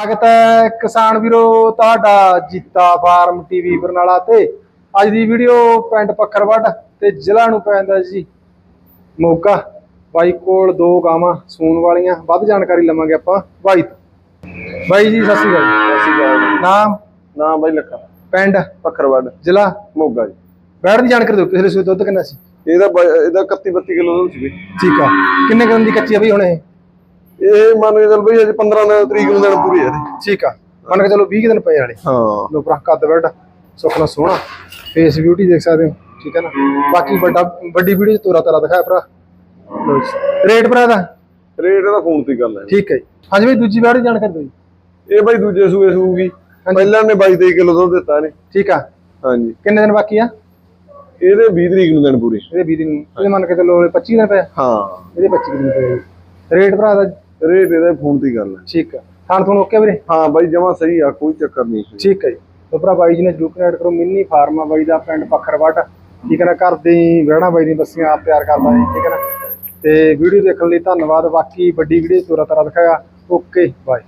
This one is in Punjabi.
ਸਵਾਗਤ ਹੈ ਕਿਸਾਨ ਵੀਰੋ ਤੁਹਾਡਾ ਜੀਤਾ ਫਾਰਮ ਟੀਵੀ ਬਰਨਾਲਾ ਤੇ। ਅੱਜ ਦੀ ਵੀਡੀਓ ਪਿੰਡ ਪੱਖਰਵੱਡ ਤੇ ਜ਼ਿਲ੍ਹਾ ਨੂੰ ਪੈਂਦਾ ਜੀ ਮੋਗਾ ਬਾਈ ਕੋਲ ਦੋ ਗਾਵਾਂ ਸੂਣ ਵਾਲੀਆਂ ਵੱਧ ਜਾਣਕਾਰੀ ਲਵਾਂਗੇ ਆਪਾਂ ਬਾਈ ਤੋਂ। ਬਾਈ ਜੀ ਸਤਿ ਸ਼੍ਰੀ ਅਕਾਲ ਅਸੀਂ ਗਏ ਨਾਮ? ਨਾ ਬਾਈ ਲੱਖਾ। ਪਿੰਡ? ਪੱਖਰਵੜ ਜ਼ਿਲ੍ਹਾ? ਮੋਗਾ ਜੀ। ਬੈੜ ਦੀ ਜਾਣਕਾਰੀ ਦਿਓ ਪਿਛਲੇ ਸੂਏ ਦੁੱਧ ਕਿੰਨਾ ਸੀ? ਇਹਦਾ ਇਹਦਾ 31 32 ਕਿਲੋ ਦੁੱਧ ਸੀ ਠੀਕ ਆ। ਕਿੰਨੇ ਗ੍ਰਾਮ ਦੀ ਕੱਚੀ ਆ ਬਈ ਹੁਣ ਇਹ? ਇਹ ਮੰਨ ਕੇ ਚੱਲ ਬਈ ਅਜੇ 15 ਦਿਨ- ਤਰੀਕ ਨੂੰ ਦਿਨ ਪੂਰੇ ਆ ਇਹਦੇ। ਠੀਕ ਆ। ਮੰਨ ਕੇ ਚਲੋ 20 ਕੁ ਦਿਨ ਪਏ ਵਾਲੇ ਹਾਂ। ਲੋ ਭਰਾ ਕੱਦ ਬੈਡ ਸੁਖਣਾ ਸੋਹਣਾ। ਫੇਸ ਬਿਊਟੀ ਦੇਖ ਸਕਦੇ ਹੋ ਠੀਕ ਹੈ ਨਾ? ਬਾਕੀ ਵੱਡਾ ਵੱਡੀ ਵੀਡੀਓ ਚ ਤੋਰਾ ਤਾਰਾ ਦਿਖਾਇਆ ਭਰਾ। ਲਓ ਜੀ। ਰੇਟ ਭਰਾ ਦਾ ਰੇਟ ਇਹਦਾ ਫੋਨ ਤੇ ਗੱਲ ਹੈ। ਠੀਕ ਹੈ ਜੀ। ਹਾਂਜੀ ਬਈ ਦੂਜੀ ਵਾਰ ਜਾਣਕਾਰੀ ਦਿਓ ਜੀ। ਇਹ ਬਾਈ ਦੂਜੇ ਸੂਏ ਸੂਗੀ। ਪਹਿਲਾਂ ਨੇ 22 23 ਕਿਲੋ ਦੁੱਧ ਦਿੱਤਾ ਨੇ ਠੀਕ ਆ। ਹਾਂਜੀ। ਕਿੰਨੇ ਦਿਨ ਬਾਕੀ ਆ? ਇਹਦੇ 20 ਤਰੀਕ ਨੂੰ ਦਿਨ ਪੂਰੇ। ਇਹਦੇ 20 ਦਿਨ ਇਹਦੇ ਮੰਨ ਕੇ ਚਲੋ 25 ਦਿਨ ਪਏ ਹਾਂ। ਇਹਦੇ 25 ਦਿਨ ਪਏ। ਰੇਟ ਭਰਾ ਦਾ ਰੇਟ ਇਹਦਾ ਫੋਨ ਤੇ ਗੱਲ ਹੈ। ਠੀਕ ਆ ਥਾਣ ਤੁਹਾਨੂੰ ਓਕੇ ਵੀਰੇ? ਹਾਂ ਬਾਈ ਜਮਾ ਸਹੀ ਆ ਕੋਈ ਚੱਕਰ ਨਹੀਂ। ਠੀਕ ਹੈ ਜੀ। ਭਰਾ ਬਾਈ ਜੀ ਨੇ ਜਰੂਰ ਕਨੈਕਟ ਕਰੋ ਮਿੰਨੀ ਫਾਰਮਾ ਬਾਈ ਦਾ ਪਿੰਡ ਪੱਖਰਵੱਟ। ਠੀਕ ਹੈ ਨਾ ਘਰ ਦੇ ਹੀ ਵਿਹੜਾ ਬਾਈ ਦੀ ਬੱਸੀਆਂ ਆਪ ਤਿਆਰ ਕਰਦਾ ਜੀ ਠੀਕ ਹੈ ਨਾ। ਤੇ ਵੀਡੀਓ ਦੇਖਣ ਲਈ ਧੰਨਵਾਦ ਬਾਕੀ ਵੱਡੀ ਵੀਡੀਓ ਤੋਰਾ ਤਾਰਾ ਦਿਖਾਇਆ। Okay bye